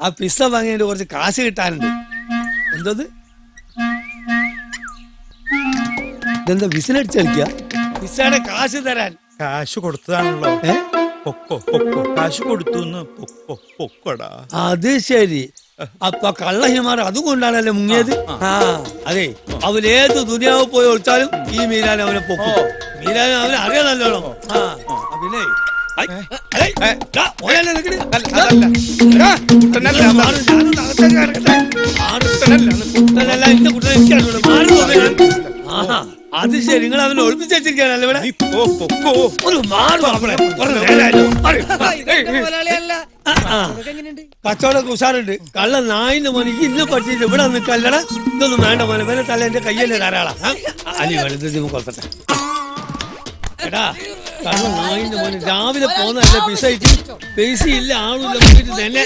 ആ പിസ്സ വാങ്ങിയതിന്റെ കുറച്ച് കാശ് കിട്ടാനുണ്ട്. എന്തത്? ഇതെന്താ വിസിലടിച്ച് കളിക്കുക പിസ്സയുടെ കാശ് തരാൻ. കാശ് കൊടുത്തതാണല്ലോ. ഏ? പൊക്കോ പൊക്കോ. കാശ് കൊടുത്തു പൊക്കോ പൊക്കോടാ. അത് ശരി. അപ്പൊ കള്ളഹിമാർ അതും കൊണ്ടാണല്ലേ മുങ്ങിയത്? ആ അതെ. അവൻ ഏത് ദുനിയാവ് പോയി ഒളിച്ചാലും ഈ മീനാൻ അവനെ പൊക്കോ. മീനാൻ അവനെ അറിയാതല്ലോ ആ. ആ, പിന്നെ? അതാ. ശരി. നിങ്ങൾ അവനെ ഒളിപ്പിച്ച് വെച്ചിരിക്കാനല്ലേ ഇവിടെ. ഒരു മാറ് ഉഷാറുണ്ട്. കള്ള നായിന്റെ മോനെ ഈ ഇന്ന് പഠിച്ചിട്ട് ഇവിടെ നിൽക്കല്ലട ഇതൊന്നും വേണ്ട മോനെ. വേറെ തല എന്റെ കയ്യല്ലേ ധാരാളം? അലി വെളുത്ത് നമുക്ക് കൊടുക്കട്ടെ എടാ കള്ള നായിന്റെ മോനെ രാവിലെ പോന്നല്ല പിസ പൈസ ഇല്ല ആളുമില്ല തന്നെ